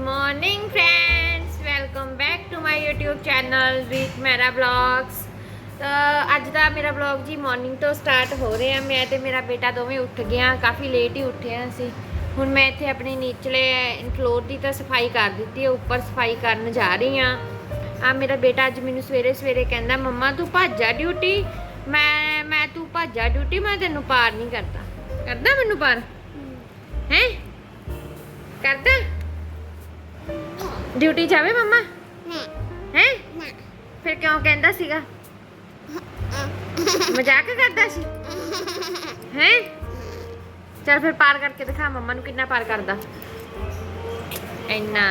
Morning friends welcome back to my YouTube channel Reet ਮੇਰਾ vlogs ਤਾਂ ਅੱਜ ਦਾ ਮੇਰਾ ਵਲੌਗ ਜੀ ਮਾਰਨਿੰਗ ਤੋਂ ਸਟਾਰਟ ਹੋ ਰਿਹਾ ਮੈਂ ਤੇ ਮੇਰਾ ਬੇਟਾ ਦੋਵੇਂ ਉੱਠ ਗਿਆ ਕਾਫੀ ਲੇਟ ਹੀ ਉੱਠੇ ਹਾਂ ਅਸੀਂ। ਹੁਣ ਮੈਂ ਇੱਥੇ ਆਪਣੇ ਨੀਚਲੇ ਫਲੋਰ ਦੀ ਤਾਂ ਸਫ਼ਾਈ ਕਰ ਦਿੱਤੀ ਹੈ। ਉੱਪਰ ਸਫ਼ਾਈ ਕਰਨ ਜਾ ਰਹੀ ਹਾਂ। ਆ ਮੇਰਾ ਬੇਟਾ ਅੱਜ ਮੈਨੂੰ ਸਵੇਰੇ ਸਵੇਰੇ ਕਹਿੰਦਾ ਮੰਮਾ ਤੂੰ ਭੱਜ ਡਿਊਟੀ ਮੈਂ ਮੈਂ ਤੂੰ ਭੱਜ ਡਿਊਟੀ ਮੈਂ ਤੈਨੂੰ ਪਾਰ ਨਹੀਂ ਕਰਦਾ। ਕਰਦਾ ਮੈਨੂੰ ਪਾਰ? ਹੈ? ਕਰਦਾ? ਡਿਊਟੀ ਜਾਵੇ ਮੰਮਾ? ਹੈ? ਫਿਰ ਕਿਉਂ ਕਹਿੰਦਾ ਸੀਗਾ? ਮਜ਼ਾਕ ਕਰਦਾ ਸੀ? ਹੈ? ਚਲ ਫਿਰ ਪਾਰ ਕਰਕੇ ਦਿਖਾ ਮੰਮਾ ਨੂੰ ਕਿੰਨਾ ਪਾਰ ਕਰਦਾ। ਇੰਨਾ।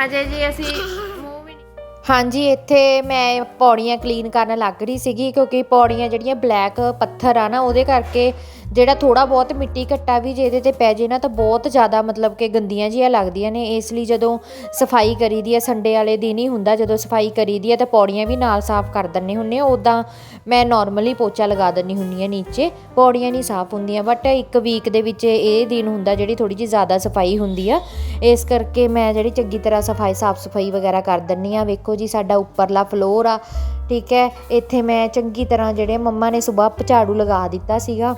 ਹਜੇ ਜੀ ਅਸੀਂ ਮੂੰਹ ਵੀ ਨਹੀਂ ਹਾਂਜੀ ਇੱਥੇ ਮੈਂ ਪੌੜੀਆਂ ਕਲੀਨ ਕਰਨ ਲੱਗ ਰਹੀ ਸੀਗੀ ਕਿਉਂਕਿ ਪੌੜੀਆਂ ਜਿਹੜੀਆਂ ਬਲੈਕ ਪੱਥਰ ਆ ਨਾ ਉਹਦੇ ਕਰਕੇ ਜਿਹੜਾ ਥੋੜਾ ਬਹੁਤ ਮਿੱਟੀ ਘੱਟਾ ਵੀ ਜੇ ਇਹਦੇ ਤੇ ਪੈ ਜੇ ਨਾ, ਤਾਂ ਬਹੁਤ ਜ਼ਿਆਦਾ ਮਤਲਬ ਕਿ ਗੰਦੀਆਂ ਜਿਹੀਆਂ ਲੱਗਦੀਆਂ ਨੇ। ਇਸ ਲਈ ਜਦੋਂ ਸਫ਼ਾਈ ਕਰੀਦੀ ਆ, ਸੰਡੇ ਵਾਲੇ ਦਿਨ ਹੀ ਹੁੰਦਾ, ਜਦੋਂ ਸਫ਼ਾਈ ਕਰੀਦੀ ਆ, ਤਾਂ ਪੌੜੀਆਂ ਵੀ ਨਾਲ ਸਾਫ਼ ਕਰ ਦਿੰਨੇ ਹੁੰਨੇ ਆ। ਉਦਾਂ ਮੈਂ ਨਾਰਮਲੀ ਪੋਚਾ ਲਗਾ ਦਿੰਨੀ ਹੁੰਨੀ ਆ ਨੀਚੇ, ਪੌੜੀਆਂ ਨਹੀਂ ਸਾਫ਼ ਹੁੰਦੀਆਂ ਬਟ ਇੱਕ ਵੀਕ ਦੇ ਵਿੱਚ ਇਹ ਦਿਨ ਹੁੰਦਾ ਜਿਹੜੀ ਥੋੜੀ ਜਿਹੀ ਜ਼ਿਆਦਾ ਸਫ਼ਾਈ ਹੁੰਦੀ ਆ। ਇਸ ਕਰਕੇ ਮੈਂ ਜਿਹੜੀ ਚੰਗੀ ਤਰ੍ਹਾਂ ਸਫ਼ਾਈ ਸਾਫ਼ ਸਫ਼ਾਈ ਵਗੈਰਾ ਕਰ ਦਿੰਨੀ ਆ। ਵੇਖੋ ਜੀ, ਸਾਡਾ ਉੱਪਰਲਾ ਫਲੋਰ ਆ, ਠੀਕ ਹੈ। ਇੱਥੇ ਮੈਂ ਚੰਗੀ ਤਰ੍ਹਾਂ ਜਿਹੜੇ ਮੰਮਾ ਨੇ ਸਵੇਰ ਝਾੜੂ ਲਗਾ ਦਿੱਤਾ ਸੀਗਾ।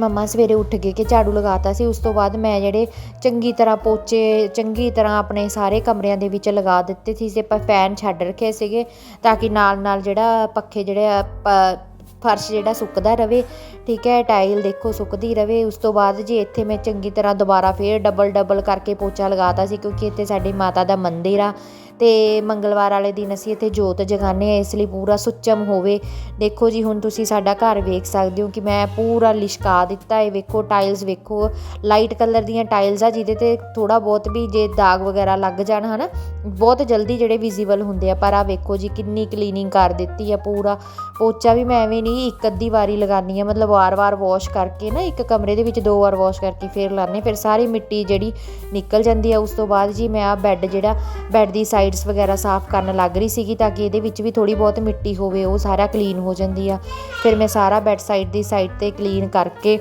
ਮੰਮਾ ਸਵੇਰੇ ਉੱਠ ਕੇ ਕਿ ਝਾੜੂ ਲਗਾਤਾ ਸੀ। ਉਸ ਤੋਂ ਬਾਅਦ ਮੈਂ ਜਿਹੜੇ ਚੰਗੀ ਤਰ੍ਹਾਂ ਪੋਚੇ, ਚੰਗੀ ਤਰ੍ਹਾਂ ਆਪਣੇ ਸਾਰੇ ਕਮਰਿਆਂ ਦੇ ਵਿੱਚ ਲਗਾ ਦਿੱਤੇ ਸੀ, ਤੇ ਆਪਾਂ ਫੈਨ ਛੱਡ ਰੱਖੇ ਸੀਗੇ ਤਾਂ ਕਿ ਨਾਲ ਨਾਲ ਜਿਹੜਾ ਪੱਖੇ ਜਿਹੜੇ ਪ- ਫਰਸ਼ ਜਿਹੜਾ ਸੁੱਕਦਾ ਰਵੇ, ਠੀਕ ਹੈ ਟਾਈਲ ਦੇਖੋ ਸੁੱਕਦੀ ਰਵੇ। ਉਸ ਤੋਂ ਬਾਅਦ ਜੀ ਇੱਥੇ ਮੈਂ ਚੰਗੀ ਤਰ੍ਹਾਂ ਦੁਬਾਰਾ ਫੇਰ ਡਬਲ ਡਬਲ ਕਰਕੇ ਪੋਚਾ ਲਗਾਤਾ ਸੀ, ਕਿਉਂਕਿ ਇੱਥੇ ਸਾਡੀ ਮਾਤਾ ਦਾ ਮੰਦਿਰ ਆ ਅਤੇ ਮੰਗਲਵਾਰ ਵਾਲੇ ਦਿਨ ਅਸੀਂ ਇੱਥੇ ਜੋਤ ਜਗਾਉਂਦੇ ਹਾਂ, ਇਸ ਲਈ ਪੂਰਾ ਸੁੱਚਮ ਹੋਵੇ। ਦੇਖੋ ਜੀ, ਹੁਣ ਤੁਸੀਂ ਸਾਡਾ ਘਰ ਵੇਖ ਸਕਦੇ ਹੋ ਕਿ ਮੈਂ ਪੂਰਾ ਲਿਸ਼ਕਾ ਦਿੱਤਾ ਹੈ। ਵੇਖੋ ਟਾਈਲਸ ਵੇਖੋ। ਲਾਈਟ ਕਲਰ ਦੀਆਂ ਟਾਈਲਸ ਆ, ਜਿਹਦੇ ਤੇ ਥੋੜਾ ਬਹੁਤ ਵੀ ਜੇ ਦਾਗ ਵਗੈਰਾ ਲੱਗ ਜਾਣ, ਹਨਾ? ਬਹੁਤ ਜਲਦੀ ਜਿਹੜੇ ਵਿਜ਼ੀਬਲ ਹੁੰਦੇ ਆ। ਪਰ ਆ ਵੇਖੋ ਜੀ, ਕਿੰਨੀ ਕਲੀਨਿੰਗ ਕਰ ਦਿੱਤੀ ਆ ਪੂਰਾ। ਪੋਚਾ ਵੀ ਮੈਂ ਐਵੇਂ ਨਹੀਂ ਇੱਕ ਅੱਧੀ ਵਾਰੀ ਲਗਾਨੀ ਆ ਮਤਲਬ ਵਾਰ-ਵਾਰ ਵਾਸ਼ ਕਰਕੇ ਨਾ, ਇੱਕ ਕਮਰੇ ਦੇ ਵਿੱਚ ਦੋ ਵਾਰ ਵਾਸ਼ ਕਰਕੇ ਫਿਰ ਲਾਣੇ ਫਿਰ ਸਾਰੀ ਮਿੱਟੀ ਜਿਹੜੀ ਨਿਕਲ ਜਾਂਦੀ ਆ, ਉਸ ਤੋਂ ਬਾਅਦ ਜੀ ਮੈਂ ਆ ਬੈੱਡ ਜਿਹੜਾ ਬੈੱਡ ਦੀ ਸਾਈਡ ਸਾਈਡਸ ਵਗੈਰਾ ਸਾਫ਼ ਕਰਨ ਲੱਗ ਰਹੀ ਸੀਗੀ ਤਾਂ ਕਿ ਇਹਦੇ ਵਿੱਚ ਵੀ ਥੋੜੀ ਬਹੁਤ ਮਿੱਟੀ ਹੋਵੇ ਉਹ ਸਾਰਾ ਕਲੀਨ ਹੋ ਜਾਂਦੀ ਆ। ਫਿਰ ਮੈਂ ਸਾਰਾ ਬੈੱਡ ਸਾਈਡ ਦੀ ਸਾਈਡ ਤੇ ਕਲੀਨ ਕਰਕੇ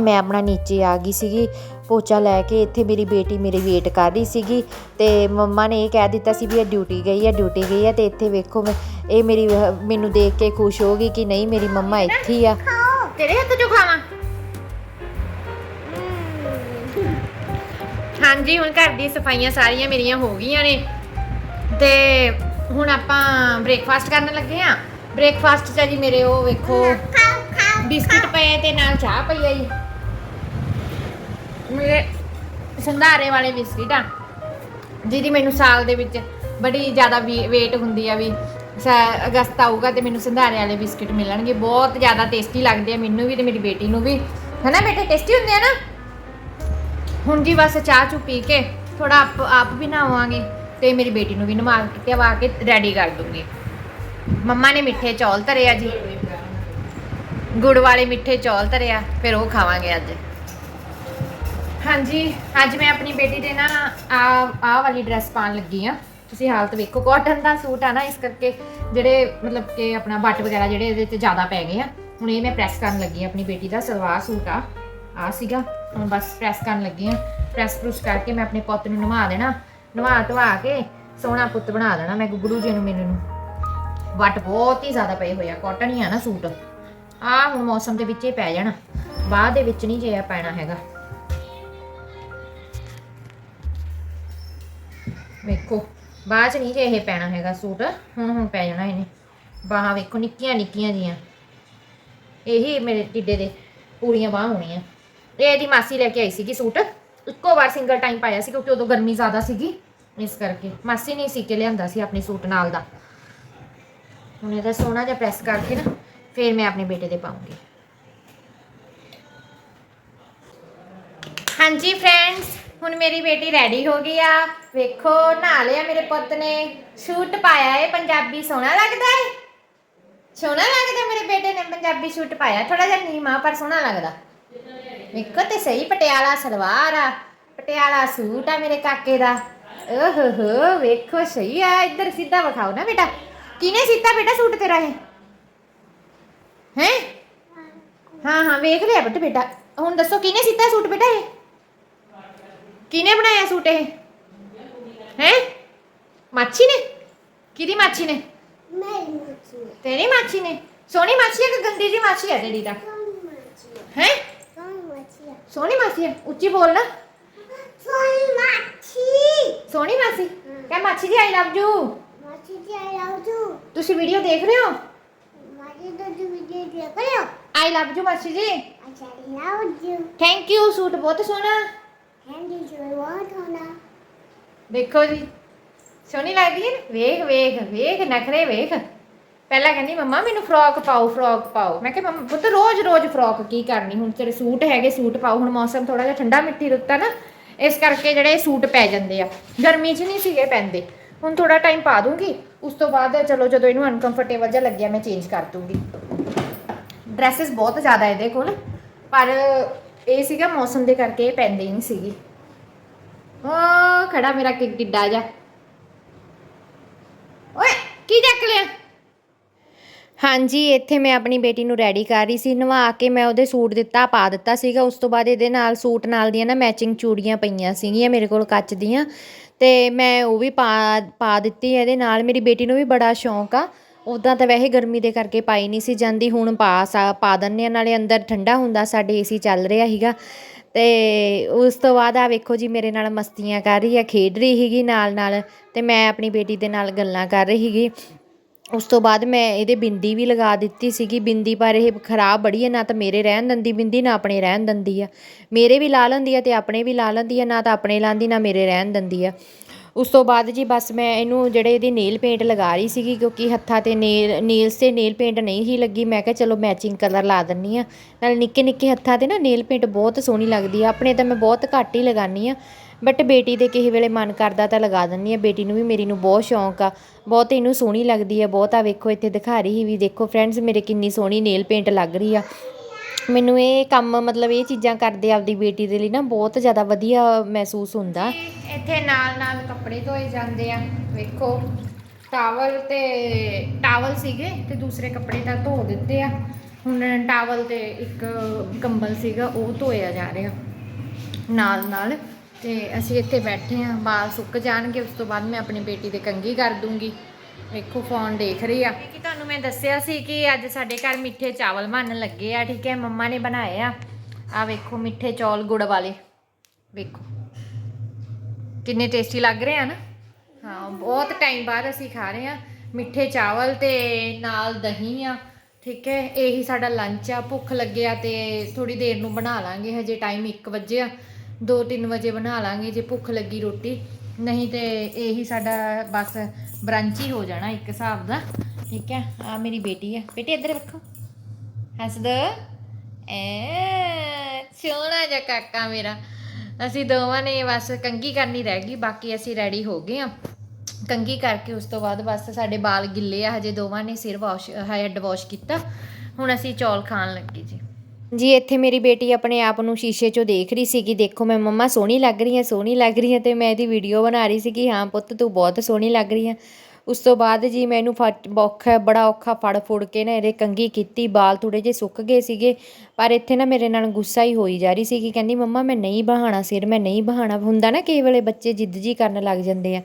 ਮੈਂ ਆਪਣਾ ਨੀਚੇ ਆ ਗਈ ਸੀਗੀ। ਪੋਚਾ ਲੈ ਕੇ ਇੱਥੇ ਮੇਰੀ ਬੇਟੀ ਮੇਰੀ ਵੇਟ ਕਰ ਰਹੀ ਸੀਗੀ ਤੇ ਮੰਮਾ ਨੇ ਇਹ ਕਹਿ ਦਿੱਤਾ ਸੀ ਵੀ ਇਹ ਡਿਊਟੀ ਗਈ ਹੈ ਡਿਊਟੀ ਗਈ ਹੈ ਤੇ ਇੱਥੇ ਵੇਖੋ ਮੈਂ ਇਹ ਮੇਰੀ ਮੈਨੂੰ ਦੇਖ ਕੇ ਖੁਸ਼ ਹੋ ਗਈ ਕਿ ਨਹੀਂ ਮੇਰੀ ਮੰਮਾ ਇੱਥੇ ਆ। ਤੇਰੇ ਹੱਥ ਚੋਂ ਖਾਵਾਂ? ਹਾਂਜੀ ਹੁਣ ਘਰ ਦੀ ਸਫਾਈਆਂ ਸਾਰੀਆਂ ਮੇਰੀਆਂ ਹੋ ਗਈਆਂ ਨੇ। ਤੇ ਹੁਣ ਆਪਾਂ ਬ੍ਰੇਕਫਾਸਟ ਕਰਨ ਲੱਗੇ ਆ ਬ੍ਰੇਕਫਾਸਟ 'ਚ ਆ ਜੀ ਮੇਰੇ ਉਹ ਵੇਖੋ, ਬਿਸਕਿਟ ਪਏ ਤੇ ਨਾਲ ਚਾਹ ਪਈ ਆ ਜੀ। ਮੇਰੇ ਸੰਧਾਰੇ ਵਾਲੇ ਬਿਸਕਿਟ ਆ, ਜਿਹਦੀ ਮੈਨੂੰ ਸਾਲ ਦੇ ਵਿੱਚ ਬੜੀ ਜ਼ਿਆਦਾ ਵੇਟ ਹੁੰਦੀ ਆ ਵੀ ਸਾ- ਅਗਸਤ ਆਊਗਾ ਤੇ ਮੈਨੂੰ ਸੰਧਾਰੇ ਵਾਲੇ ਬਿਸਕਿਟ ਮਿਲਣਗੇ। ਬਹੁਤ ਜ਼ਿਆਦਾ ਟੇਸਟੀ ਲੱਗਦੇ ਆ ਮੈਨੂੰ ਵੀ ਤੇ ਮੇਰੀ ਬੇਟੀ ਨੂੰ ਵੀ। ਹਨਾ ਬੇਟੇ ਟੇਸਟੀ ਹੁੰਦੇ ਆ ਨਾ? ਹੁਣ ਜੀ ਬਸ ਚਾਹ ਚੁ ਪੀ ਕੇ ਥੋੜਾ ਆਪ ਆਪ ਵੀ ਨਹਾਵਾਂਗੇ। ਤੇ ਮੇਰੀ ਬੇਟੀ ਨੂੰ ਵੀ ਨਵਾ ਕੇ ਵਾ ਕੇ ਰੈਡੀ ਕਰ ਦੂੰਗੀ। ਮੰਮਾ ਨੇ ਮਿੱਠੇ ਚੌਲ ਧਰੇ ਆ ਜੀ। ਗੁੜ ਵਾਲੇ ਮਿੱਠੇ ਚੌਲ ਧਰੇ ਆ, ਫਿਰ ਉਹ ਖਾਵਾਂਗੇ ਅੱਜ। ਹਾਂਜੀ, ਅੱਜ ਮੈਂ ਆਪਣੀ ਬੇਟੀ ਦੇ ਨਾ ਆ ਆ ਵਾਲੀ ਡਰੈਸ ਪਾਉਣ ਲੱਗੀ ਆ। ਤੁਸੀਂ ਹਾਲਤ ਵੇਖੋ ਕਾਟਨ ਦਾ ਸੂਟ ਆ ਨਾ, ਇਸ ਕਰਕੇ ਜਿਹੜੇ ਮਤਲਬ ਕਿ ਆਪਣਾ ਬੱਟ ਵਗੈਰਾ ਜਿਹੜੇ ਇਹਦੇ ਤੇ ਜ਼ਿਆਦਾ ਪੈ ਗਏ ਆ, ਹੁਣ ਇਹ ਮੈਂ ਪ੍ਰੈਸ ਕਰਨ ਲੱਗੀ ਆ, ਆਪਣੀ ਬੇਟੀ ਦਾ ਸਲਵਾਰ ਸੂਟ ਆ। ਆ ਸੀਗਾ, ਹੁਣ ਬਸ ਪ੍ਰੈਸ ਕਰਨ ਲੱਗੀ ਆ। ਪ੍ਰੈਸ ਪ੍ਰੂਸ ਕਰਕੇ ਮੈਂ ਆਪਣੇ ਪੁੱਤ ਨੂੰ ਨਵਾ ਦੇਣਾ। ਨਵਾ ਧਵਾ ਕੇ ਸੋਹਣਾ ਪੁੱਤ ਬਣਾ ਦੇਣਾ ਮੈਂ ਗੁੱਗਰੂ ਜੀ ਨੂੰ ਮੈਨੂੰ ਨੂੰ। ਵੱਟ ਬਹੁਤ ਹੀ ਜ਼ਿਆਦਾ ਪਏ ਹੋਏ ਆ ਕਾਟਨ ਹੀ ਆ ਨਾ ਸੂਟ। ਆ ਹੁਣ ਮੌਸਮ ਦੇ ਵਿੱਚ ਹੀ ਪੈ ਜਾਣਾ, ਬਾਅਦ ਦੇ ਵਿੱਚ ਨਹੀਂ ਜੇ ਆ ਪੈਣਾ ਹੈਗਾ। ਵੇਖੋ, ਬਾਅਦ ਚ ਨਹੀਂ ਜੇ ਇਹ ਪੈਣਾ ਹੈਗਾ ਸੂਟ, ਹੁਣ ਹੁਣ ਪੈ ਜਾਣਾ ਇਹਨੇ। ਬਾਹਾਂ ਵੇਖੋ, ਨਿੱਕੀਆਂ ਨਿੱਕੀਆਂ ਜੀਆਂ। ਇਹੀ ਮੇਰੇ ਟਿੱਡੇ ਦੇ ਪੂਰੀਆਂ ਬਾਹਾਂ ਹੋਣੀਆਂ। ਇਹ ਇਹਦੀ ਮਾਸੀ ਲੈ ਕੇ ਆਈ ਸੀਗੀ ਸੂਟ। ਇੱਕੋ ਵਾਰ ਸਿੰਗਲ ਟਾਈਮ ਪਾਇਆ ਸੀ ਕਿਉਂਕਿ ਉਦੋਂ ਗਰਮੀ ਜ਼ਿਆਦਾ ਸੀਗੀ। ਇਸ ਕਰਕੇ। ਮਾਸੀ ਨੇ ਸੀ ਕੇ ਲਿਆਂਦਾ ਸੀ ਆਪਣੇ ਸੂਟ ਨਾਲ ਦਾ। ਹੁਣ ਇਹਦਾ ਸੋਹਣਾ ਜਿਹਾ ਪ੍ਰੈਸ ਕਰਕੇ ਨਾ, ਫਿਰ ਮੈਂ ਆਪਣੇ ਬੇਟੇ ਦੇ ਪਾਉਂਗੀ। ਹਾਂਜੀ ਫਰੈਂਡਸ ਹੁਣ ਮੇਰੀ ਬੇਟੀ ਰੈਡੀ ਹੋ ਗਈ ਆ। ਵੇਖੋ, ਨਹਾ ਲਿਆ ਮੇਰੇ ਪੁੱਤ ਨੇ। ਸੂਟ ਪਾਇਆ ਏ, ਪੰਜਾਬੀ ਸੋਹਣਾ ਲੱਗਦਾ ਏ? ਸੋਹਣਾ ਲੱਗਦਾ ਮੇਰੇ ਬੇਟੇ ਨੇ ਪੰਜਾਬੀ ਸੂਟ ਪਾਇਆ। ਥੋੜਾ ਜਿਹਾ ਨੀਵਾਂ, ਪਰ ਸੋਹਣਾ ਲੱਗਦਾ। ਵੇਖੋ ਤੇ ਸਹੀ, ਪਟਿਆਲਾ ਸਲਵਾਰ ਆ। ਪਟਿਆਲਾ ਸੂਟ ਆ ਮੇਰੇ ਕਾਕੇ ਦਾ। ਓਹੋ ਹੋ ਵੇਖੋ ਸਹੀ ਆ ਇੱਧਰ ਸਿੱਧਾ ਵਿਖਾਓ ਨਾ ਬੇਟਾ ਕਿਨੇ ਸੀਤਾ ਬੇਟਾ ਸੂਟ ਤੇਰਾ ਇਹ ਹੈ ਹਾਂ ਹਾਂ ਵੇਖ ਲਿਆ ਬੇਟਾ ਬੇਟਾ ਹੁਣ ਦੱਸੋ ਕਿਨੇ ਸੀਤਾ ਸੂਟ ਬੇਟਾ ਇਹ ਕਿਨੇ ਬਣਾਇਆ ਸੂਟ ਇਹ ਹੈ ਮਾਛੀ ਨੇ ਕਿਹਦੀ ਮਾਛੀ ਨੇ ਤੇਰੀ ਮਾਛੀ ਨੇ ਸੋਹਣੀ ਮਾਛੀ ਹੈ ਕਿ ਗੰਦੀ ਜੀ ਮਾਛੀ ਹੈ ਤੇਰੀ ਤਾਂ ਹੈ ਸੋਹਣੀ ਮਾਛੀ ਹੈ ਬੋਲ ਨਾ ਸੋਹਣੀ ਮਾਸੀ? ਕਹ ਮਾਛੀ ਜੀ ਆਈ ਲਵ ਯੂ ਤੁਸੀਂ ਵੀਡੀਓ ਦੇਖ ਰਹੇ ਹੋ? ਆਈ ਲਵ ਯੂ ਮਾਸੀ ਜੀ। ਥੈਂਕ ਯੂ ਸੂਟ ਬਹੁਤ ਸੋਹਣਾ। ਦੇਖੋ ਜੀ ਸੋਹਣੀ ਲੱਗਦੀ ਹੈ ਨਾ? ਵੇਖ ਵੇਖ ਵੇਖ ਨਖਰੇ ਵੇਖ। ਪਹਿਲਾਂ ਕਹਿੰਦੀ ਮੰਮਾ ਮੈਨੂੰ ਫਰੋਕ ਪਾਓ ਫਰੋਕ ਪਾਓ। ਮੈਂ ਕਿਹਾ ਮੰਮਾ ਪੁੱਤ ਰੋਜ਼ ਰੋਜ਼ ਫਰੋਕ ਕੀ ਕਰਨੀ? ਹੁਣ ਤੇਰੇ ਸੂਟ ਹੈਗੇ ਸੂਟ ਪਾਓ। ਹੁਣ ਮੌਸਮ ਥੋੜਾ ਜਿਹਾ ਠੰਡਾ ਮਿੱਟੀ ਰੁੱਤ ਨਾ ਇਸ ਕਰਕੇ ਜਿਹੜੇ ਸੂਟ ਪੈ ਜਾਂਦੇ ਆ। ਗਰਮੀ 'ਚ ਨਹੀਂ ਸੀਗੇ ਪੈਂਦੇ। ਹੁਣ ਥੋੜਾ ਟਾਈਮ ਪਾ ਦੂੰਗੀ। ਉਸ ਤੋਂ ਬਾਅਦ ਚਲੋ ਜਦੋਂ ਇਹਨੂੰ ਅਨਕੰਫਰਟੇਬਲ ਜਿਹਾ ਲੱਗਿਆ, ਮੈਂ ਚੇਂਜ ਕਰ ਦੂੰਗੀ। ਡਰੈਸਸ ਬਹੁਤ ਜ਼ਿਆਦਾ ਇਹਦੇ ਕੋਲ, ਪਰ ਇਹ ਸੀਗਾ ਮੌਸਮ ਦੇ ਕਰਕੇ ਇਹ ਪੈਂਦੇ ਨਹੀਂ ਸੀਗੀ। ਓ ਖੜਾ ਮੇਰਾ ਕਿ ਟਿੱਡਾ ਜਾ ਓਏ, ਕੀ ਚੱਕ ਲਿਆ? ਹਾਂਜੀ, ਇੱਥੇ ਮੈਂ ਆਪਣੀ ਬੇਟੀ ਨੂੰ ਰੈਡੀ ਕਰ ਰਹੀ ਸੀ, ਨਵਾ ਕੇ ਮੈਂ ਉਹਦੇ ਸੂਟ ਦਿੱਤਾ, ਪਾ ਦਿੱਤਾ ਸੀਗਾ। ਉਸ ਤੋਂ ਬਾਅਦ ਇਹਦੇ ਨਾਲ ਸੂਟ ਨਾਲ ਦੀਆਂ ਨਾ ਮੈਚਿੰਗ ਚੂੜੀਆਂ ਪਈਆਂ ਸੀਗੀਆਂ ਮੇਰੇ ਕੋਲ ਕੱਚ ਦੀਆਂ। ਤੇ ਮੈਂ ਉਹ ਵੀ ਪਾ ਪਾ ਦਿੱਤੀ ਇਹਦੇ ਨਾਲ। ਮੇਰੀ ਬੇਟੀ ਨੂੰ ਵੀ ਬੜਾ ਸ਼ੌਂਕ ਆ। ਉਦਾਂ ਤਾਂ ਵੈਸੇ ਗਰਮੀ ਦੇ ਕਰਕੇ ਪਾਈ ਨਹੀਂ ਸੀ ਜਾਂਦੀ। ਹੁਣ ਪਾ ਸਾ, ਪਾ ਦਿੰਨੇ ਆ, ਨਾਲੇ ਅੰਦਰ ਠੰਡਾ ਹੁੰਦਾ, ਸਾਡੇ ਏਸੀ ਚੱਲ ਰਿਹਾ ਸੀਗਾ। ਤੇ ਉਸ ਤੋਂ ਬਾਅਦ ਆ ਵੇਖੋ ਜੀ, ਮੇਰੇ ਨਾਲ ਮਸਤੀਆਂ ਕਰ ਰਹੀ ਆ, ਖੇਡ ਰਹੀ ਸੀਗੀ ਨਾਲ ਨਾਲ ਤੇ ਮੈਂ ਆਪਣੀ ਬੇਟੀ ਦੇ ਨਾਲ ਗੱਲਾਂ ਕਰ ਰਹੀ ਸੀਗੀ। ਉਸ ਤੋਂ ਬਾਅਦ ਮੈਂ ਇਹਦੇ ਬਿੰਦੀ ਵੀ ਲਗਾ ਦਿੱਤੀ ਸੀਗੀ। ਬਿੰਦੀ ਪਰ ਇਹ ਖਰਾਬ ਬੜੀ ਹੈ ਨਾ ਤਾਂ ਮੇਰੇ ਰਹਿਣ ਦਿੰਦੀ ਬਿੰਦੀ, ਨਾ ਆਪਣੇ ਰਹਿਣ ਦਿੰਦੀ ਆ। ਮੇਰੇ ਵੀ ਲਾ ਲੈਂਦੀ ਆ ਤੇ ਆਪਣੇ ਵੀ ਲਾ ਲੈਂਦੀ ਆ, ਨਾ ਤਾਂ ਆਪਣੇ ਲਾਂਦੀ ਨਾ ਮੇਰੇ ਰਹਿਣ ਦਿੰਦੀ ਆ। ਉਸ ਤੋਂ ਬਾਅਦ ਜੀ ਬਸ ਮੈਂ ਇਹਨੂੰ ਜਿਹੜੇ ਇਹਦੀ ਨੇਲ ਪੇਂਟ ਲਗਾ ਰਹੀ ਸੀਗੀ, ਕਿਉਂਕਿ ਹੱਥਾਂ ਤੇ ਨੇਲ, ਨੇਲਸ ਤੇ ਨੇਲ ਪੇਂਟ ਨਹੀਂ ਹੀ ਲੱਗੀ, ਮੈਂ ਕਿਹਾ ਚਲੋ ਮੈਚਿੰਗ ਕਲਰ ਲਾ ਦਿੰਨੀ ਆ। ਨਾਲ ਨਿੱਕੇ ਨਿੱਕੇ ਹੱਥਾਂ ਤੇ ਨਾ ਨੇਲ ਪੇਂਟ ਬਹੁਤ ਸੋਹਣੀ ਲੱਗਦੀ ਆ। ਆਪਣੇ ਤਾਂ ਮੈਂ ਬਹੁਤ ਘੱਟ ਹੀ ਲਗਾਨੀ ਆ। ਬਟ ਬੇਟੀ ਦੇ ਕਿਸੇ ਵੇਲੇ ਮਨ ਕਰਦਾ ਤਾਂ ਲਗਾ ਦਿੰਦੀ ਆ ਬੇਟੀ ਨੂੰ ਵੀ ਮੇਰੀ ਨੂੰ ਬਹੁਤ ਸ਼ੌਂਕ ਆ। ਬਹੁਤ ਇਹਨੂੰ ਸੋਹਣੀ ਲੱਗਦੀ ਆ। ਬਹੁਤ ਆ, ਵੇਖੋ, ਇੱਥੇ ਦਿਖਾ ਰਹੀ ਸੀ ਵੀ ਦੇਖੋ ਫਰੈਂਡਸ ਮੇਰੇ ਕਿੰਨੀ ਸੋਹਣੀ ਨੇਲ ਪੇਂਟ ਲੱਗ ਰਹੀ ਆ। ਮੈਨੂੰ ਇਹ ਕੰਮ, ਮਤਲਬ ਇਹ ਚੀਜ਼ਾਂ ਕਰਦੇ ਆਪਦੀ ਬੇਟੀ ਦੇ ਲਈ ਨਾ ਬਹੁਤ ਜ਼ਿਆਦਾ ਵਧੀਆ ਮਹਿਸੂਸ ਹੁੰਦਾ। ਇੱਥੇ ਨਾਲ ਨਾਲ ਕੱਪੜੇ ਧੋਏ ਜਾਂਦੇ ਆ। ਵੇਖੋ ਟਾਵਲ ਤੇ ਟਾਵਲ ਸੀਗੇ ਤੇ ਦੂਸਰੇ ਕੱਪੜੇ ਤਾਂ ਧੋ ਦਿੱਤੇ ਆ। ਹੁਣ ਟਾਵਲ ਤੇ ਇੱਕ ਕੰਬਲ ਸੀਗਾ, ਉਹ ਧੋਇਆ ਜਾ ਰਿਹਾ। ਨਾਲ ਨਾਲ ਤੇ ਅਸੀਂ ਇੱਥੇ ਬੈਠੇ ਆ ਬਾਲ ਸੁੱਕ ਜਾਣਗੇ ਉਸ ਤੋਂ ਬਾਅਦ ਮੈਂ ਆਪਣੀ ਬੇਟੀ ਦੇ ਕੰਗੀ ਕਰ ਦੂੰਗੀ। ਵੇਖੋ ਫੋਨ ਦੇਖ ਰਹੀ ਆ। ਕਿ ਤੁਹਾਨੂੰ ਮੈਂ ਦੱਸਿਆ ਸੀ ਕਿ ਅੱਜ ਸਾਡੇ ਘਰ ਮਿੱਠੇ ਚਾਵਲ ਬਣਨ ਲੱਗੇ ਆ ਠੀਕ ਹੈ? ਮੰਮਾ ਨੇ ਬਣਾਏ ਆ। ਆ ਵੇਖੋ ਮਿੱਠੇ ਚੌਲ ਗੁੜ ਵਾਲੇ। ਵੇਖੋ। ਕਿੰਨੇ ਟੇਸਟੀ ਲੱਗ ਰਹੇ ਆ ਨਾ? ਹਾਂ ਬਹੁਤ ਟਾਈਮ ਬਾਅਦ ਅਸੀਂ ਖਾ ਰਹੇ ਆ ਮਿੱਠੇ ਚਾਵਲ ਤੇ ਨਾਲ ਦਹੀਂ ਆ ਠੀਕ ਹੈ? ਇਹੀ ਸਾਡਾ ਲੰਚ ਆ। ਭੁੱਖ ਲੱਗਿਆ ਤੇ ਥੋੜੀ ਦੇਰ ਨੂੰ ਬਣਾ ਲਾਂਗੇ ਹਜੇ ਟਾਈਮ 1 ਵਜੇ ਆ 2-3 ਵਜੇ ਬਣਾ ਲਾਂਗੇ, ਜੇ ਭੁੱਖ ਲੱਗੀ ਰੋਟੀ। ਨਹੀਂ ਤੇ ਇਹੀ ਸਾਡਾ ਬਸ ਬ੍ਰੰਚ ਹੀ ਹੋ ਜਾਣਾ ਇੱਕ ਹਿਸਾਬ ਦਾ। ਠੀਕ ਹੈ ਆ ਮੇਰੀ ਬੇਟੀ ਹੈ। ਬੇਟੀ, ਇੱਧਰ ਵੇਖੋ। ਹੱਸਦਾ। ਐ, ਸੋਹਣਾ ਜਿਹਾ ਕਾਕਾ ਮੇਰਾ। ਅਸੀਂ ਦੋਵਾਂ ਨੇ ਬਸ ਕੰਗੀ ਕਰਨੀ ਰਹਿ ਗਈ, ਬਾਕੀ ਅਸੀਂ ਰੈਡੀ ਹੋ ਗਏ ਆ ਕੰਗੀ ਕਰਕੇ ਉਸ ਤੋਂ ਬਾਅਦ ਬਸ ਸਾਡੇ ਵਾਲ ਗਿੱਲੇ ਆ, ਹਜੇ ਦੋਵਾਂ ਨੇ ਸਿਰ ਵਾਸ਼ ਹੈਡ ਵਾਸ਼ ਕੀਤਾ। ਹੁਣ ਅਸੀਂ ਚੌਲ ਖਾਣ ਲੱਗੇ। ਜੀ, ਇੱਥੇ ਮੇਰੀ ਬੇਟੀ ਆਪਣੇ ਆਪ ਨੂੰ ਸ਼ੀਸ਼ੇ 'ਚੋਂ ਦੇਖ ਰਹੀ ਸੀ ਕਿ ਦੇਖੋ, ਮੈਂ ਮੰਮਾ ਸੋਹਣੀ ਲੱਗ ਰਹੀ ਹਾਂ, ਸੋਹਣੀ ਲੱਗ ਰਹੀ ਹਾਂ ਤੇ ਮੈਂ ਇਹਦੀ ਵੀਡੀਓ ਬਣਾ ਰਹੀ ਸੀ ਕਿ ਹਾਂ ਪੁੱਤ, ਤੂੰ ਬਹੁਤ ਸੋਹਣੀ ਲੱਗ ਰਹੀ ਹੈ। ਉਸ ਤੋਂ ਬਾਅਦ ਜੀ ਮੈਨੂੰ ਫਟ ਔਖਾ ਬੜਾ ਔਖਾ ਫੜ ਫੁੜ ਕੇ ਨਾ ਇਹਦੇ ਕੰਗੀ ਕੀਤੀ, ਬਾਲ ਥੋੜੇ ਜਿਹੇ ਸੁੱਕ ਗਏ ਸੀਗੇ, ਪਰ ਇੱਥੇ ਨਾ ਮੇਰੇ ਨਾਲ ਗੁੱਸਾ ਹੀ ਹੋਈ ਜਾ ਰਹੀ ਸੀ ਕਿ ਕਹਿੰਦੀ, ਮੰਮਾ, ਮੈਂ ਨਹੀਂ ਬਹਾਣਾ ਸਿਰ, ਮੈਂ ਨਹੀਂ ਬਹਾਣਾ। ਹੁੰਦਾ ਨਾ ਕਈ ਵੇਲੇ ਬੱਚੇ ਜਿੱਦ ਜੀ ਕਰਨ ਲੱਗ ਜਾਂਦੇ ਆ।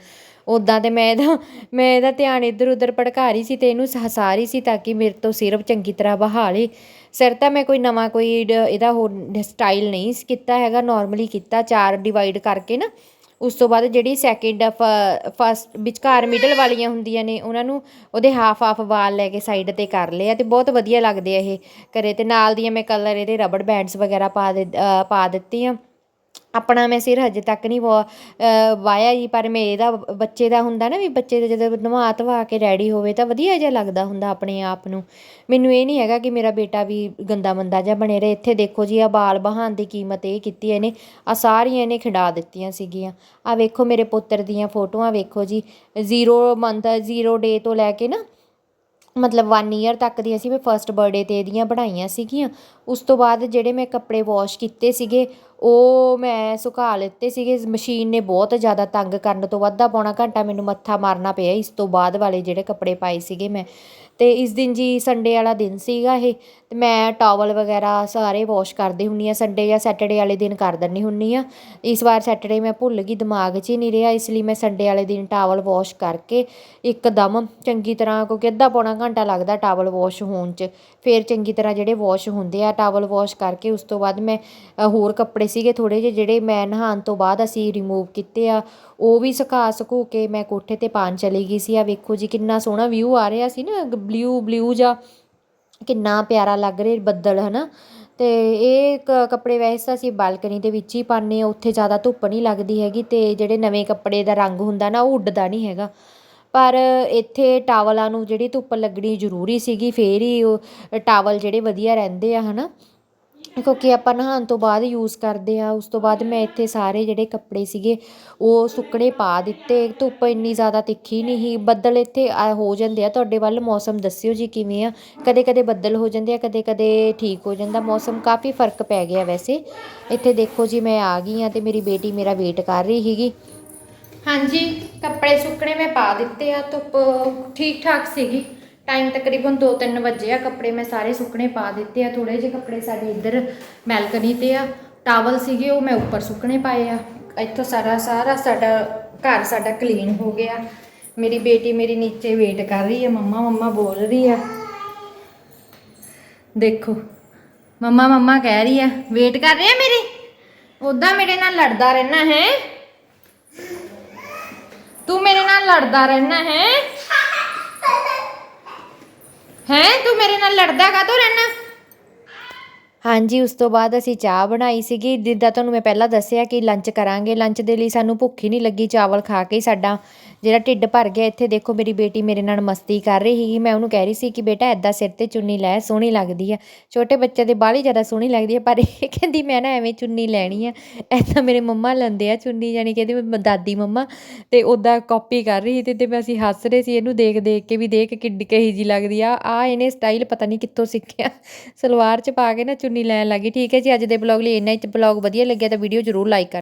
ਉਦਾਂ ਤੇ ਮੈਂ ਇਹਦਾ ਮੈਂ ਇਹਦਾ ਧਿਆਨ ਇੱਧਰ ਉੱਧਰ ਭੜਕਾ ਰਹੀ ਸੀ ਤੇ ਇਹਨੂੰ ਹਸਾ ਰਹੀ ਸੀ ਤਾਂ ਕਿ ਮੇਰੇ ਤੋਂ ਸਿਰ ਚੰਗੀ ਤਰ੍ਹਾਂ ਬਹਾ ਲੇ। ਸਿਰ ਤਾਂ ਮੈਂ ਕੋਈ ਨਵਾਂ ਕੋਈ ਡ- ਇਹਦਾ ਹੋਰ ਸਟਾਈਲ ਨਹੀਂ ਕੀਤਾ ਹੈਗਾ ਨਾਰਮਲੀ ਕੀਤਾ, ਚਾਰ ਡਿਵਾਈਡ ਕਰਕੇ ਨਾ। ਉਸ ਤੋਂ ਬਾਅਦ ਜਿਹੜੀ ਸੈਕਿੰਡ ਫਸਟ ਵਿਚਕਾਰ ਮਿਡਲ ਵਾਲੀਆਂ ਹੁੰਦੀਆਂ ਨੇ, ਉਹਨਾਂ ਨੂੰ ਉਹਦੇ ਹਾਫ ਹਾਫ ਵਾਲ ਲੈ ਕੇ ਸਾਈਡ ਤੇ ਕਰ ਲਏ ਆ ਤੇ ਬਹੁਤ ਵਧੀਆ ਲੱਗਦੇ ਆ ਇਹ ਕਰੇ ਤੇ ਨਾਲ ਦੀਆਂ ਮੈਂ ਕਲਰ ਇਹਦੇ ਰਬੜ ਬੈਂਡਸ ਵਗੈਰਾ ਪਾ ਦੇ ਪਾ ਦਿੱਤੀ ਆ ਆਪਣਾ ਮੈਂ ਸਿਰ ਹਜੇ ਤੱਕ ਨਹੀਂ ਵਾ- ਵਾਹਿਆ ਜੀ, ਪਰ ਮੈਂ ਇਹਦਾ ਬੱਚੇ ਦਾ ਹੁੰਦਾ ਨਾ ਵੀ ਬੱਚੇ ਦਾ ਜਦੋਂ ਨਵਾ ਧਵਾ ਕੇ ਰੈਡੀ ਹੋਵੇ ਤਾਂ ਵਧੀਆ ਜਿਹਾ ਲੱਗਦਾ ਹੁੰਦਾ ਆਪਣੇ ਆਪ ਨੂੰ। ਮੈਨੂੰ ਇਹ ਨਹੀਂ ਹੈਗਾ ਕਿ ਮੇਰਾ ਬੇਟਾ ਵੀ ਗੰਦਾ ਮੰਦਾ ਜਿਹਾ ਬਣੇ ਰਹੇ। ਇੱਥੇ ਦੇਖੋ ਜੀ ਆ ਬਾਲ ਬਹਾਨ ਦੀ ਕੀਮਤ ਇਹ ਕੀਤੀ ਇਹਨੇ। ਆ ਸਾਰੀਆਂ ਇਹਨੇ ਖਿਡਾ ਦਿੱਤੀਆਂ ਸੀਗੀਆਂ। ਆ ਵੇਖੋ ਮੇਰੇ ਪੁੱਤਰ ਦੀਆਂ ਫੋਟੋਆਂ ਵੇਖੋ ਜੀ। ਜ਼ੀਰੋ ਮੰਥ ਜ਼ੀਰੋ ਡੇ ਤੋਂ ਲੈ ਕੇ ਨਾ, ਮਤਲਬ 1 ਈਅਰ ਤੱਕ ਦੀ ਅਸੀਂ ਵੀ ਫਰਸਟ ਬਰਥਡੇ ਤੇ ਇਹਦੀਆਂ ਬਣਾਈਆਂ ਸੀਗੀਆਂ। ਉਸ ਤੋਂ ਬਾਅਦ ਜਿਹੜੇ ਮੈਂ ਕੱਪੜੇ ਵਾਸ਼ ਕੀਤੇ ਸੀਗੇ ਉਹ ਮੈਂ ਸੁਕਾ ਲਿੱਤੇ ਸੀਗੇ। ਮਸ਼ੀਨ ਨੇ ਬਹੁਤ ਜ਼ਿਆਦਾ ਤੰਗ ਕਰਨ ਤੋਂ ਅੱਧਾ ਪੌਣਾ ਘੰਟਾ ਮੈਨੂੰ ਮੱਥਾ ਮਾਰਨਾ ਪਿਆ ਇਸ ਤੋਂ ਬਾਅਦ ਵਾਲੇ ਜਿਹੜੇ ਕੱਪੜੇ ਪਾਏ ਸੀਗੇ ਮੈਂ। ਅਤੇ ਇਸ ਦਿਨ ਜੀ ਸੰਡੇ ਵਾਲਾ ਦਿਨ ਸੀਗਾ ਇਹ। ਅਤੇ ਮੈਂ ਟਾਵਲ ਵਗੈਰਾ ਸਾਰੇ ਵਾਸ਼ ਕਰਦੀ ਹੁੰਦੀ ਹਾਂ ਸੰਡੇ ਜਾਂ ਸੈਟਰਡੇ ਵਾਲੇ ਦਿਨ ਕਰ ਦਿੰਦੀ ਹੁੰਦੀ ਹਾਂ ਇਸ ਵਾਰ ਸੈਟਰਡੇ ਮੈਂ ਭੁੱਲ ਗਈ, ਦਿਮਾਗ 'ਚ ਹੀ ਨਹੀਂ ਰਿਹਾ। ਇਸ ਲਈ ਮੈਂ ਸੰਡੇ ਵਾਲੇ ਦਿਨ ਟਾਵਲ ਵਾਸ਼ ਕਰਕੇ ਇੱਕਦਮ ਚੰਗੀ ਤਰ੍ਹਾਂ, ਕਿਉਂਕਿ ਅੱਧਾ ਪੌਣਾ ਘੰਟਾ ਲੱਗਦਾ ਟਾਵਲ ਵਾਸ਼ ਹੋਣ 'ਚ। ਫਿਰ ਚੰਗੀ ਤਰ੍ਹਾਂ ਜਿਹੜੇ ਵਾਸ਼ ਹੁੰਦੇ ਆ ਟਾਵਲ ਵਾਸ਼ ਕਰਕੇ ਉਸ ਤੋਂ ਬਾਅਦ ਮੈਂ ਹੋਰ ਕੱਪੜੇ ਸੀਗੇ ਥੋੜੇ ਜਿਹੇ, ਜਿਹੜੇ ਮੈਂ ਨਹਾਉਣ ਤੋਂ ਬਾਅਦ ਅਸੀਂ ਰਿਮੂਵ ਕੀਤੇ ਆ, ਉਹ ਵੀ ਸੁਕਾ ਸਕੂ ਕੇ ਮੈਂ ਕੋਠੇ ਤੇ ਪਾਉਣ ਚਲੀ ਗਈ ਸੀ। ਆ ਵੇਖੋ ਜੀ, ਕਿੰਨਾ ਸੋਹਣਾ ਵਿਊ ਆ ਰਿਹਾ ਸੀ ਨਾ ਬਲਿਊ ਬਲਿਊ ਜਿਹਾ, ਕਿੰਨਾ ਪਿਆਰਾ ਲੱਗ ਰਿਹਾ ਬੱਦਲ, ਹਨਾ? ਤੇ ਇਹ ਕ- ਕੱਪੜੇ ਵੈਸੇ ਤਾਂ ਅਸੀਂ ਬਾਲਕਨੀ ਦੇ ਵਿੱਚ ਹੀ ਪਾਉਂਦੇ ਹਾਂ, ਉੱਥੇ ਜ਼ਿਆਦਾ ਧੁੱਪ ਨਹੀਂ ਲੱਗਦੀ ਹੈਗੀ ਤੇ ਜਿਹੜੇ ਨਵੇਂ ਕੱਪੜੇ ਦਾ ਰੰਗ ਹੁੰਦਾ ਨਾ, ਉਹ ਉੱਡਦਾ ਨਹੀਂ ਹੈਗਾ। ਪਰ ਇੱਥੇ ਟਾਵਲਾਂ ਨੂੰ ਜਿਹੜੀ ਧੁੱਪ ਲੱਗਣੀ ਜ਼ਰੂਰੀ ਸੀਗੀ, ਫੇਰ ਹੀ ਉਹ ਟਾਵਲ ਜਿਹੜੇ ਵਧੀਆ ਰਹਿੰਦੇ ਆ, ਹਨਾ? ਕਿਉਂਕਿ ਆਪਾਂ ਨਹਾਉਣ ਤੋਂ ਬਾਅਦ ਯੂਜ਼ ਕਰਦੇ ਹਾਂ, ਉਸ ਤੋਂ ਬਾਅਦ ਮੈਂ ਇੱਥੇ ਸਾਰੇ ਜਿਹੜੇ ਕੱਪੜੇ ਸੀਗੇ, ਉਹ ਸੁੱਕਣੇ ਪਾ ਦਿੱਤੇ। ਧੁੱਪ ਇੰਨੀ ਜ਼ਿਆਦਾ ਤਿੱਖੀ ਨਹੀਂ ਸੀ ਬੱਦਲ ਇੱਥੇ ਆ ਹੋ ਜਾਂਦੇ ਆ। ਤੁਹਾਡੇ ਵੱਲ ਮੌਸਮ ਦੱਸਿਓ ਜੀ ਕਿਵੇਂ ਆ? ਕਦੇ ਕਦੇ ਬੱਦਲ ਹੋ ਜਾਂਦੇ ਆ ਕਦੇ ਕਦੇ ਠੀਕ ਹੋ ਜਾਂਦਾ। ਮੌਸਮ ਕਾਫੀ ਫ਼ਰਕ ਪੈ ਗਿਆ ਵੈਸੇ। ਇੱਥੇ ਦੇਖੋ ਜੀ, ਮੈਂ ਆ ਗਈ ਆ ਤੇ ਮੇਰੀ ਬੇਟੀ ਮੇਰਾ ਵੇਟ ਕਰ ਰਹੀ ਸੀਗੀ। ਹਾਂਜੀ, ਕੱਪੜੇ ਸੁੱਕਣੇ ਮੈਂ ਪਾ ਦਿੱਤੇ ਆ, ਧੁੱਪ ਠੀਕ ਠਾਕ ਸੀਗੀ। ਟਾਈਮ ਤਕਰੀਬਨ 2-3 ਵਜੇ ਆ, ਕੱਪੜੇ ਮੈਂ ਸਾਰੇ ਸੁੱਕਣੇ ਪਾ ਦਿੱਤੇ ਆ ਥੋੜੇ ਜਿਹੇ ਕੱਪੜੇ ਸਾਡੇ ਇੱਧਰ ਮੈਲਕਨੀ ਤੇ ਆ। ਟਾਵਲ ਸੀਗੇ, ਉਹ ਮੈਂ ਉੱਪਰ ਸੁੱਕਣੇ ਪਾਏ ਆ। ਇੱਥੋਂ ਸਾਰਾ ਸਾਰਾ ਸਾਡਾ ਘਰ ਸਾਡਾ ਕਲੀਨ ਹੋ ਗਿਆ। ਮੇਰੀ ਬੇਟੀ ਮੇਰੀ ਨੀਚੇ ਵੇਟ ਕਰ ਰਹੀ ਹੈ ਮੰਮਾ ਮੰਮਾ ਬੋਲ ਰਹੀ ਆ। ਦੇਖੋ, ਮੰਮਾ ਮੰਮਾ ਕਹਿ ਰਹੀ ਆ ਵੇਟ ਕਰ ਰਹੀ ਆ ਮੇਰੀ? ਉਦਾਂ ਮੇਰੇ ਨਾਲ ਲੜਦਾ ਰਹਿਣਾ ਹੈ? ਤੂੰ ਮੇਰੇ ਨਾਲ ਲੜਦਾ ਰਹਿਣਾ ਹੈ? ਹੈ ਤੂੰ ਮੇਰੇ ਨਾਲ ਲੜਦਾ ਕਾਹਤੋਂ ਰਹਿਣਾ? ਹਾਂਜੀ, ਉਸ ਤੋਂ ਬਾਅਦ ਅਸੀਂ ਚਾਹ ਬਣਾਈ ਸੀਗੀ। ਜਿੱਦਾਂ ਤੁਹਾਨੂੰ ਮੈਂ ਪਹਿਲਾਂ ਦੱਸਿਆ ਕਿ ਲੰਚ ਕਰਾਂਗੇ। ਲੰਚ ਦੇ ਲਈ ਸਾਨੂੰ ਭੁੱਖ ਹੀ ਨਹੀਂ ਲੱਗੀ। ਚਾਵਲ ਖਾ ਕੇ ਹੀ ਸਾਡਾ ਜਿਹੜਾ ਢਿੱਡ ਭਰ ਗਿਆ, ਇੱਥੇ ਦੇਖੋ ਮੇਰੀ ਬੇਟੀ ਮੇਰੇ ਨਾਲ ਮਸਤੀ ਕਰ ਰਹੀ ਸੀਗੀ। ਮੈਂ ਉਹਨੂੰ ਕਹਿ ਰਹੀ ਸੀ ਕਿ ਬੇਟਾ ਐਦਾਂ ਸਿਰ ਤੇ ਚੁੰਨੀ ਲੈ, ਸੋਹਣੀ ਲੱਗਦੀ ਆ। ਛੋਟੇ ਬੱਚੇ ਦੇ ਬਾਹਲੀ ਜ਼ਿਆਦਾ ਸੋਹਣੀ ਲੱਗਦੀ ਆ, ਪਰ ਇਹ ਕਹਿੰਦੀ ਮੈਂ ਨਾ ਐਵੇਂ ਚੁੰਨੀ ਲੈਣੀ ਆ। ਐਦਾਂ ਮੇਰੇ ਮੰਮਾ ਲੈਂਦੇ ਆ ਚੁੰਨੀ ਜਾਨੀ ਕਿ ਇਹਦੀ ਮ- ਦਾਦੀ ਮੰਮਾ ਤੇ ਉਹਦਾ ਕਾਪੀ ਕਰ ਰਹੀ ਸੀ ਤੇ ਮੈਂ ਅਸੀਂ ਹੱਸ ਰਹੇ ਸੀ, ਇਹਨੂੰ ਦੇਖ ਦੇਖ ਕੇ ਵੀ ਦੇਖ ਕਿੱਡੀ ਕਹੀ ਜੀ ਲੱਗਦੀ ਆ। ਆ ਇਹਨੇ ਸਟਾਈਲ ਪਤਾ ਨਹੀਂ ਕਿੱਥੋਂ ਸਿੱਖਿਆ। ਸਲਵਾਰ ਚ ਪਾ ਕੇ ਨਾ ਚੁੰਨੀ ਲੈਣ ਲੱਗੀ। ਠੀਕ ਹੈ ਜੀ, ਅੱਜ ਦੇ ਬਲੌਗ ਲਈ ਇੰਨਾ ਹੀ। ਬਲੌਗ ਵਧੀਆ ਲੱਗਿਆ ਤਾਂ ਵੀਡੀਓ ਜ਼ਰੂਰ ਲਾਈਕ ਕਰ